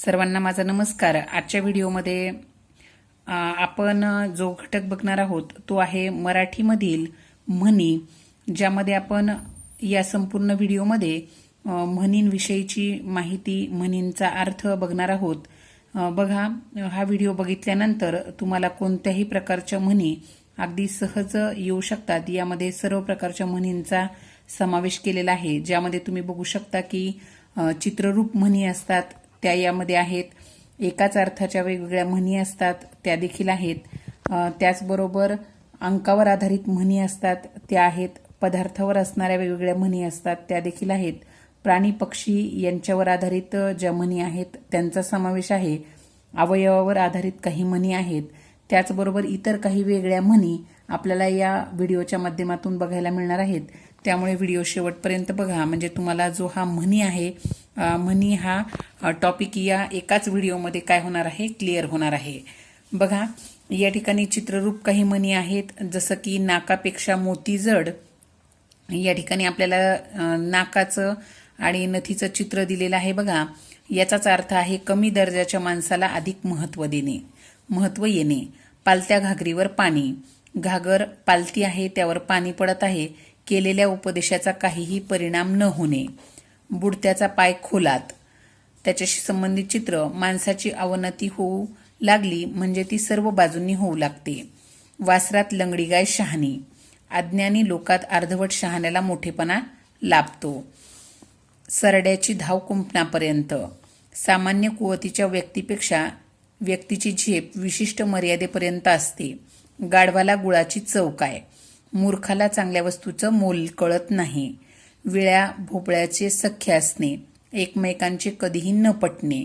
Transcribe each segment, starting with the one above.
सर्वांना माझा नमस्कार. आजच्या व्हिडिओमध्ये आपण जो घटक बघणार आहोत तो आहे मराठीमधील म्हणी ज्यामध्ये आपण या संपूर्ण व्हिडिओमध्ये म्हणींविषयीची माहिती म्हणींचा अर्थ बघणार आहोत. बघा हा व्हिडिओ बघितल्यानंतर तुम्हाला कोणत्याही प्रकारच्या म्हणी अगदी सहज येऊ शकतात. यामध्ये सर्व प्रकारच्या म्हणींचा समावेश केलेला आहे ज्यामध्ये तुम्ही बघू शकता की चित्ररूप म्हणी असतात त्या यामध्ये आहेत. एकाच अर्थाच्या वेगवेगळ्या म्हणी असतात त्या देखील आहेत. त्याचबरोबर अंकावर आधारित म्हणी असतात त्या आहेत. पदार्थावर असणाऱ्या वेगवेगळ्या म्हणी असतात त्या देखील आहेत. प्राणी पक्षी यांच्यावर आधारित ज्या म्हणी आहेत त्यांचा समावेश आहे. अवयवावर आधारित काही म्हणी आहेत. त्याचबरोबर इतर काही वेगळ्या म्हणी आपल्याला या व्हिडिओच्या माध्यमातून बघायला मिळणार आहेत. त्यामुळे व्हिडिओ शेवटपर्यंत बघा. म्हणजे तुम्हाला जो हा म्हणी आहे म्हणी हा टॉपिक या एकाच व्हिडिओमध्ये काय होणार आहे क्लिअर होणार आहे. बघा या ठिकाणी चित्ररूप काही म्हणी आहेत जसं की नाकापेक्षा मोती जड. या ठिकाणी आपल्याला नाकाचं आणि नथीचं चित्र दिलेलं आहे बघा. याचाच अर्थ आहे कमी दर्जाच्या माणसाला अधिक महत्त्व देणे महत्त्व येणे. पालत्या घागरीवर पाणी. घागर पालती आहे त्यावर पाणी पडत आहे. केलेल्या उपदेशाचा काहीही परिणाम न होणे. बुडत्याचा पाय खोलात. त्याच्याशी संबंधित चित्र माणसाची अवनती होऊ लागली म्हणजे ती सर्व बाजूंनी होऊ लागते. वासरात लंगडी गाय शहाणी. अज्ञानी लोकात अर्धवट शहाण्याला मोठेपणा लाभतो. सरड्याची धाव कुंपणापर्यंत. सामान्य कुवतीच्या व्यक्तीपेक्षा व्यक्तीची झेप विशिष्ट मर्यादेपर्यंत असते. गाढवाला गुळाची चव काय? मूर्खाला चांगल्या वस्तूचं मोल कळत नाही. विळ्या भोपळ्याचे सख्य असणे एकमेकांचे कधीही न पटणे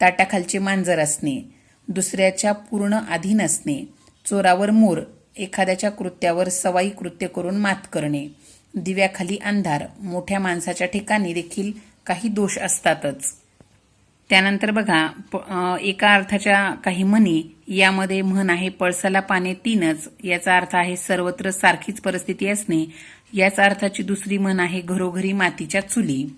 ताटाखालचे मांजर असणे दुसऱ्याच्या पूर्ण अधीन असणे चोरावर मोर एखाद्याच्या कृत्यावर सवाई कृत्य करून मात करणे दिव्याखाली अंधार मोठ्या माणसाच्या ठिकाणी देखील काही दोष असतातच. त्यानंतर बघा प- एका अर्थाच्या काही म्हणी यामध्ये म्हण आहे पळसाला पाने तीनच याचा अर्थ आहे सर्वत्र सारखीच परिस्थिती असणे याच अर्थाची दुसरी म्हण आहे घरोघरी मातीच्या चुली.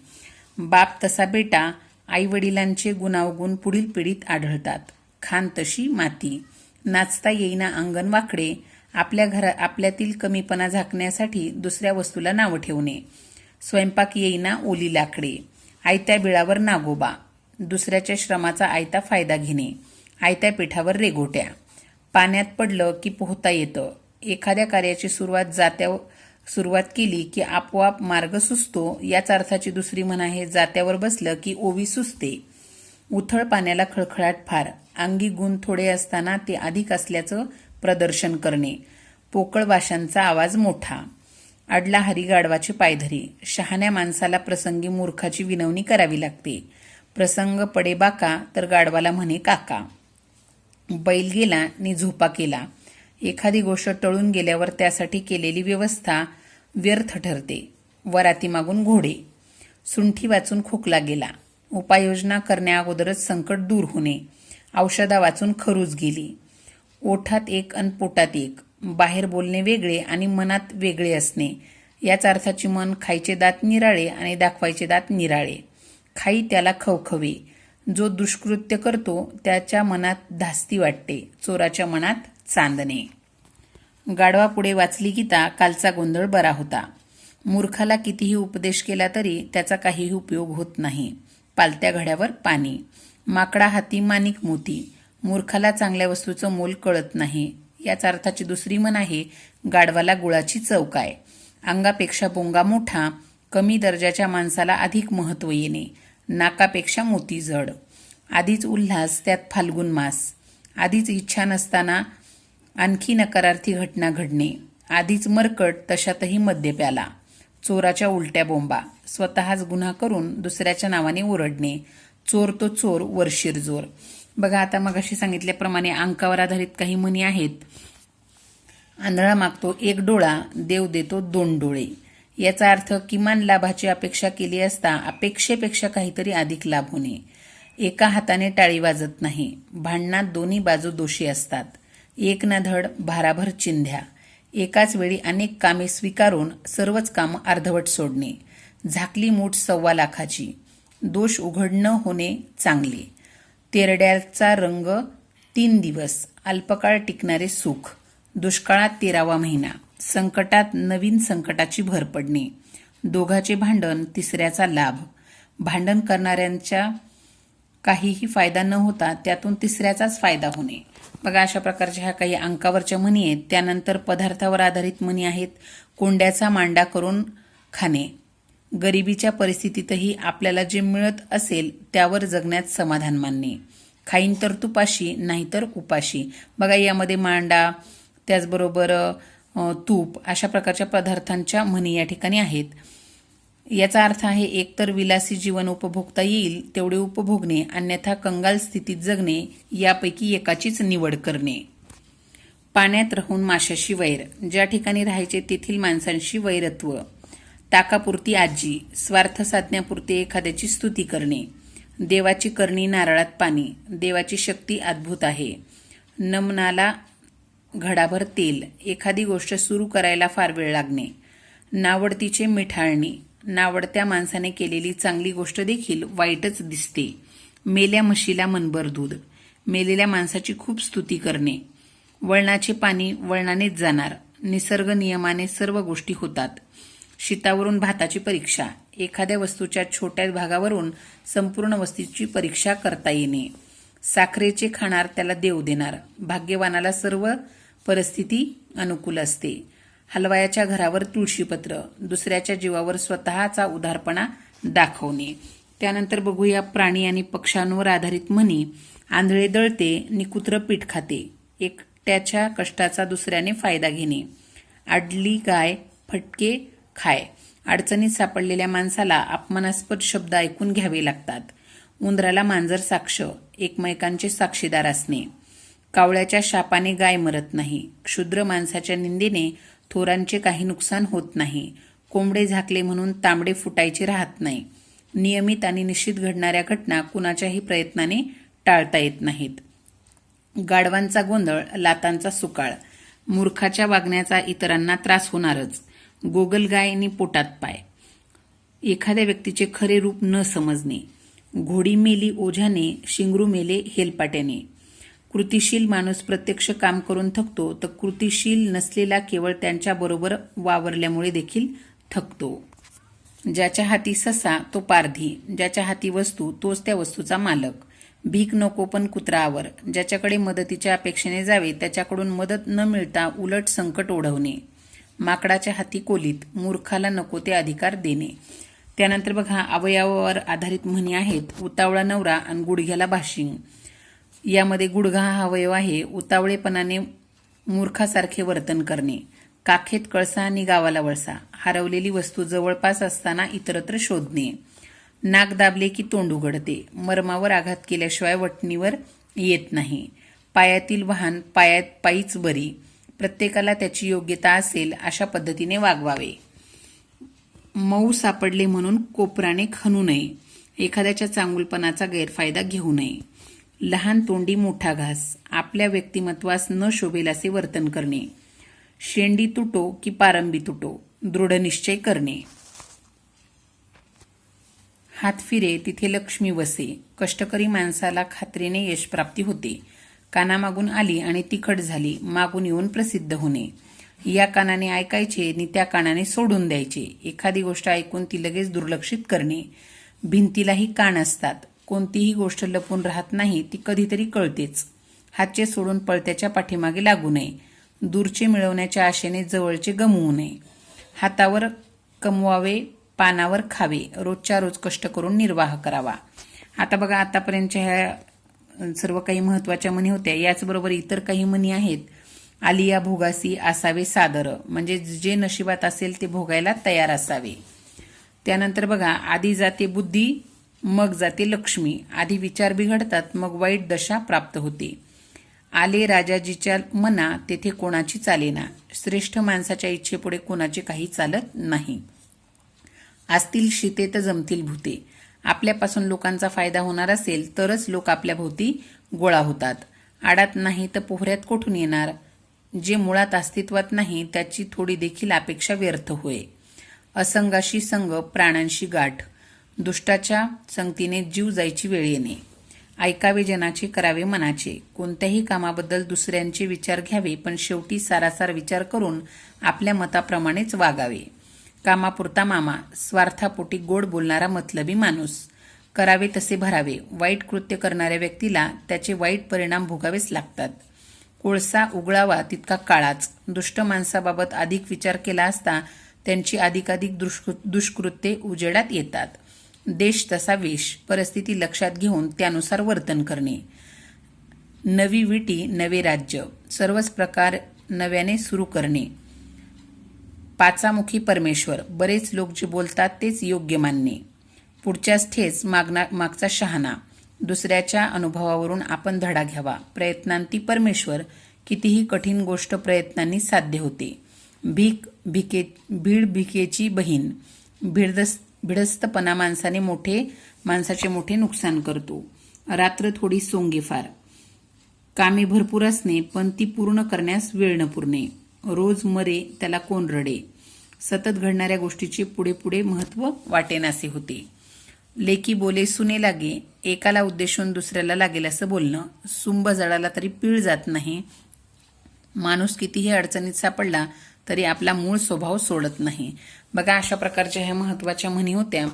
बाप तसा बेटा आई वडिलांचे गुणावगुण पुढील पिढीत आढळतात. खान तशी माती. नाचता येईना अंगण वाकडे. आपल्या घरा आपल्यातील कमीपणा झाकण्यासाठी दुसऱ्या वस्तूला नावं ठेवणे. स्वयंपाक येईना ओली लाकडे. आयत्या बिळावर नागोबा. दुसऱ्याच्या श्रमाचा आयता फायदा घेणे. आयत्या पिठावर रेगोट्या. पाण्यात पडलं की पोहता येतं. एखाद्या कार्याची सुरुवात जात्या सुरुवात केली की आपोआप मार्ग सुचतो याच अर्थाची दुसरी म्हण आहे जात्यावर बसलं की ओवी सुचते. उथळ पाण्याला खळखळाट फार. अंगी गुण थोडे असताना ते अधिक असल्याचं प्रदर्शन करणे. पोकळ वाशांचा आवाज मोठा. अडला हरी गाढवाची पायधरी. शहाण्या माणसाला प्रसंगी मूर्खाची विनवणी करावी लागते. प्रसंग पडे बाका तर गाढवाला म्हणे काका. बैल गेला नि झोपा केला. एखादी गोष्ट टळून गेल्यावर त्यासाठी केलेली व्यवस्था व्यर्थ ठरते. वराती मागून घोडे. सुंठी वाचून खोकला गेला. उपाययोजना करण्याअगोदरच संकट दूर होणे. औषधा वाचून खरूज गेली. ओठात एक अन पोटात एक. बाहेर बोलणे वेगळे आणि मनात वेगळे असणे. याच अर्थाची मन खायचे दात निराळे आणि दाखवायचे दात निराळे. खाई त्याला खवखवे. जो दुष्कृत्य करतो त्याच्या मनात धास्ती वाटते. चोराच्या मनात चांदणे. गाढवापुढे वाचली गीता कालचा गोंधळ बरा होता. मूर्खाला कितीही उपदेश केला तरी त्याचा काहीही उपयोग होत नाही. पालत्या घड्यावर पाणी. माकडा हाती मानिक मोती. मूर्खाला चांगल्या वस्तूचं मोल कळत नाही. याच अर्थाची दुसरी म्हण आहे गाढवाला गुळाची चव काय? अंगापेक्षा बोंगा मोठा कमी दर्जाच्या माणसाला अधिक महत्त्व येणे. नाकापेक्षा मोती जड. आधीच उल्हास त्यात फाल्गुन मास. आधीच इच्छा नसताना आणखी नकारार्थी घटना घडणे. आधीच मरकट तशातही मद्य प्याला चोराच्या उलट्या बोंबा. स्वतःच गुन्हा करून दुसऱ्याच्या नावाने ओरडणे. चोर तो चोर वरशीर जोर. बघा आता मगाशी सांगितल्याप्रमाणे अंकावर आधारित काही म्हणी आहेत. आंधळा मागतो एक डोळा देव देतो दोन डोळे. याचा अर्थ किमान लाभाची अपेक्षा केली असता अपेक्षेपेक्षा काहीतरी अधिक लाभ होणे. एका हाताने टाळी वाजत नाही. भांडणात दोन्ही बाजू दोषी असतात. एक ना धड भाराभर चिंध्या. एकाच वेळी अनेक कामे स्वीकारून सर्वच कामं अर्धवट सोडणे. झाकली मूठ सव्वा लाखाची. दोष उघड न होणे चांगले. तेरड्याचा रंग तीन दिवस. अल्पकाळ टिकणारे सुख. दुष्काळात तेरावा महिना. संकटात नवीन संकटाची भर पडणे. दोघाचे भांडण तिसऱ्याचा लाभ. भांडण करणाऱ्यांच्या काहीही फायदा न होता त्यातून तिसऱ्याचाच फायदा होणे. बघा अशा प्रकारच्या ह्या काही अंकावरच्या म्हणी आहेत. त्यानंतर पदार्थावर आधारित म्हणी आहेत. कोंड्याचा मांडा करून खाणे. गरिबीच्या परिस्थितीतही आपल्याला जे मिळत असेल त्यावर जगण्यात समाधान मानणे. खाईन तर तुपाशी नाहीतर उपाशी. बघा यामध्ये मांडा त्याचबरोबर तूप अशा प्रकारच्या पदार्थांच्या म्हणी या ठिकाणी आहेत. याचा अर्थ आहे एकतर विलासी जीवन उपभोगता येईल तेवढे उपभोगणे अन्यथा कंगाल स्थितीत जगणे यापैकी एकाचीच निवड करणे. पाण्यात राहून माशाशी वैर. ज्या ठिकाणी राहायचे तेथील माणसांशी वैरत्व. ताकापुरती आजी स्वार्थ साधण्यापुरती एखाद्याची स्तुती करणे. देवाची करणी नारळात पाणी. देवाची शक्ती अद्भुत आहे. नमनाला घडाभर तेल. एखादी गोष्ट सुरू करायला फार वेळ लागणे. नावडतीचे मिठाळणी. नावडत्या माणसाने केलेली चांगली गोष्ट देखील वाईटच दिसते. मेल्या म्हशीला मनभर दूध. मेलेल्या माणसाची खूप स्तुती करणे. वळणाचे पाणी वळणानेच जाणार. निसर्ग नियमाने सर्व गोष्टी होतात. शीतावरून भाताची परीक्षा. एखाद्या वस्तूच्या छोट्या भागावरून संपूर्ण वस्तूची परीक्षा करता येणे. साखरेचे खाणार त्याला देव देणार. भाग्यवानाला सर्व परिस्थिती अनुकूल असते. हलवायाच्या घरावर तुळशीपत्र दुसऱ्याच्या जीवावर स्वतःचा उदारपणा दाखवणे. त्यानंतर बघूया प्राणी आणि पक्ष्यांवर आधारित म्हणी. आंधळे दळते निकुत्र पीठ खाते. एकट्याच्या कष्टाचा दुसऱ्याने फायदा घेणे. आडली गाय फटके खाय. अडचणीत सापडलेल्या माणसाला अपमानास्पद शब्द ऐकून घ्यावे लागतात. उंदराला मांजर साक्ष एकमेकांचे साक्षीदार असणे. कावळ्याच्या शापाने गाय मरत नाही. क्षुद्र माणसाच्या निंदेने थोरांचे काही नुकसान होत नाही. कोंबडे झाकले म्हणून तांबडे फुटायचे राहत नाही. नियमित आणि निश्चित घडणाऱ्या घटना कुणाच्याही प्रयत्नाने टाळता येत नाहीत. गाढवांचा गोंधळ लातांचा सुकाळ. मूर्खाच्या वागण्याचा इतरांना त्रास होणारच. गोगलगाय आणि पोटात पाय. एखाद्या व्यक्तीचे खरे रूप न समजणे. घोडी मेली ओझ्याने शिंगरू मेले हेलपाट्याने. कृतिशील माणूस प्रत्यक्ष काम करून थकतो तर कृतिशील नसलेला केवळ त्यांच्याबरोबर वावरल्यामुळे देखील थकतो. ज्याच्या हाती ससा तो पारधी. ज्याच्या हाती वस्तू तोच त्या वस्तूचा मालक. भीक नको पण कुत्रावर. ज्याच्याकडे मदतीच्या अपेक्षेने जावे त्याच्याकडून मदत न मिळता उलट संकट ओढवणे. माकडाच्या हाती कोलीत मूर्खाला नको ते अधिकार देणे. त्यानंतर बघा अवयवावर आधारित म्हणी आहेत. उतावळा नवरा आणि गुडघ्याला भाशिंग यामध्ये गुडघा हा अवयव आहे उतावळेपणाने मूर्खासारखे वर्तन करणे. काखेत कळसा आणि गावाला वळसा. हरवलेली वस्तू जवळपास असताना इतरत्र शोधणे. नाक दाबले की तोंड उघडते. मर्मावर आघात केल्याशिवाय वटणीवर येत नाही. पायातील वाहन पायात पायीच बरी. प्रत्येकाला त्याची योग्यता असेल अशा पद्धतीने वागवावे. मऊ सापडले म्हणून कोपराने खणू नये. एखाद्याच्या चांगुलपणाचा गैरफायदा घेऊ नये. लहान तोंडी मोठा घास आपल्या व्यक्तिमत्वास न शोभेल असे वर्तन करणे. शेंडी तुटो की पारंबी तुटो दृढ निश्चय करणे. हात फिरे तिथे लक्ष्मी वसे. कष्टकरी माणसाला खात्रीने यशप्राप्ती होते. कानामागून आली आणि तिखट झाली मागून येऊन प्रसिद्ध होणे. या कानाने ऐकायचे आणि त्या कानाने सोडून द्यायचे. एखादी गोष्ट ऐकून ती लगेच दुर्लक्षित करणे. भिंतीलाही कान असतात. कोणतीही गोष्ट लपून राहत नाही ती कधीतरी कळतेच. हातचे सोडून पळत्याच्या पाठीमागे लागू नये. दूरचे मिळवण्याच्या आशेने जवळचे गमवू नये. हातावर कमवावे पानावर खावे रोजच्या रोज कष्ट करून निर्वाह करावा. आता बघा आतापर्यंतच्या ह्या सर्व काही महत्त्वाच्या म्हणी होत्या. याचबरोबर इतर काही म्हणी आहेत. आलिया भोगासी असावे सादर. म्हणजे जे नशिबात असेल ते भोगायला तयार असावे. त्यानंतर बघा आधी जाते बुद्धी मग जाते लक्ष्मी. आधी विचार बिघडतात मग वाईट दशा प्राप्त होते. आले राजाजीच्या मना तेथे कोणाची चालेना? श्रेष्ठ माणसाच्या इच्छेपुढे कोणाचे काही चालत नाही. असतील शिते तर जमतील भूते. आपल्यापासून लोकांचा फायदा होणार असेल तरच लोक आपल्या भोवती गोळा होतात. आडात नाही तर पोहऱ्यात कोठून येणार? जे मुळात अस्तित्वात नाही त्याची थोडी देखील अपेक्षा व्यर्थ होय. असंगाशी संग प्राणांशी गाठ. दुष्टाच्या संगतीने जीव जायची वेळ येणे. ऐकावे जनाचे करावे मनाचे. कोणत्याही कामाबद्दल दुसऱ्यांचे विचार घ्यावे पण शेवटी सारासार विचार करून आपल्या मताप्रमाणेच वागावे. कामापुरता मामा स्वार्थापोटी गोड बोलणारा मतलबी माणूस. करावे तसे भरावे. वाईट कृत्य करणाऱ्या व्यक्तीला त्याचे वाईट परिणाम भोगावेच लागतात. कोळसा उगळावा तितका काळाच. दुष्ट माणसाबाबत अधिक विचार केला असता त्यांची अधिकाधिक दुष्कृ दुष्कृत्ये उजेडात येतात. देश तसा वेश परिस्थिती लक्षात घेऊन त्यानुसार वर्तन करणे. नवी विटी नवे राज्य सर्वच प्रकार नव्याने सुरू करणे. पाचामुखी परमेश्वर बरेच लोक जे बोलतात तेच योग्य मानणे. पुढच्याच ठेच मागना मागचा शहाणा. दुसऱ्याच्या अनुभवावरून आपण धडा घ्यावा. प्रयत्नांती परमेश्वर कितीही कठीण गोष्ट प्रयत्नांनी साध्य होते. भीक भिके भीड भिकेची बहीण भिडदस भिडस्तपणा माणसाने मोठे माणसाचे मोठे नुकसान करतो. रात्र थोडी सोंगे फार कामे भरपूर असणे पण ती पूर्ण करण्यास वेळ न पुरणे. रोज मरे त्याला कोण रडे? सतत घडणाऱ्या गोष्टीचे पुढे पुढे महत्त्व वाटेनासे होते. लेकी बोले सुने लागे एकाला उद्देशून दुसऱ्याला लागेल असं बोलणं सुंब जळाला तरी पीळ जात नाही. माणूस कितीही अडचणीत सापडला तरी आपला मूळ स्वभाव सोडत नाही. बघा अशा प्रकारच्या ह्या महत्त्वाच्या म्हणी होत्या.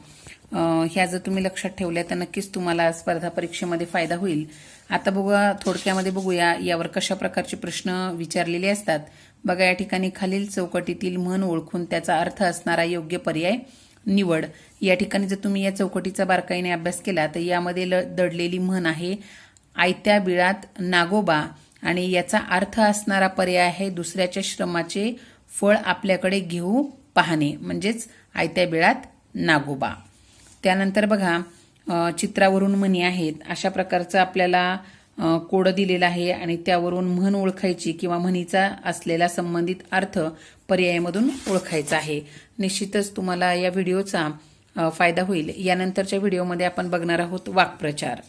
ह्या जर तुम्ही लक्षात ठेवल्या तर नक्कीच तुम्हाला स्पर्धा परीक्षेमध्ये फायदा होईल. आता बघूया थोडक्यामध्ये बघूया यावर कशा प्रकारचे प्रश्न विचारलेले असतात. बघा या ठिकाणी खालील चौकटीतील म्हण ओळखून त्याचा अर्थ असणारा योग्य पर्याय निवड. या ठिकाणी जर तुम्ही या चौकटीचा बारकाईने अभ्यास केला तर यामध्ये ल- दडलेली म्हण आहे आयत्या बिळात नागोबा. आणि याचा अर्थ असणारा पर्याय आहे दुसऱ्याच्या श्रमाचे फळ आपल्याकडे घेऊ पाहणे म्हणजेच आयत्या बिळात नागोबा. त्यानंतर बघा चित्रावरून म्हणी आहेत. अशा प्रकारचं आपल्याला कोडं दिलेलं आहे आणि त्यावरून म्हण ओळखायची किंवा म्हणीचा असलेला संबंधित अर्थ पर्यायामधून ओळखायचा आहे. निश्चितच तुम्हाला या व्हिडिओचा फायदा होईल. यानंतरच्या व्हिडिओमध्ये आपण बघणार आहोत वाक्प्रचार.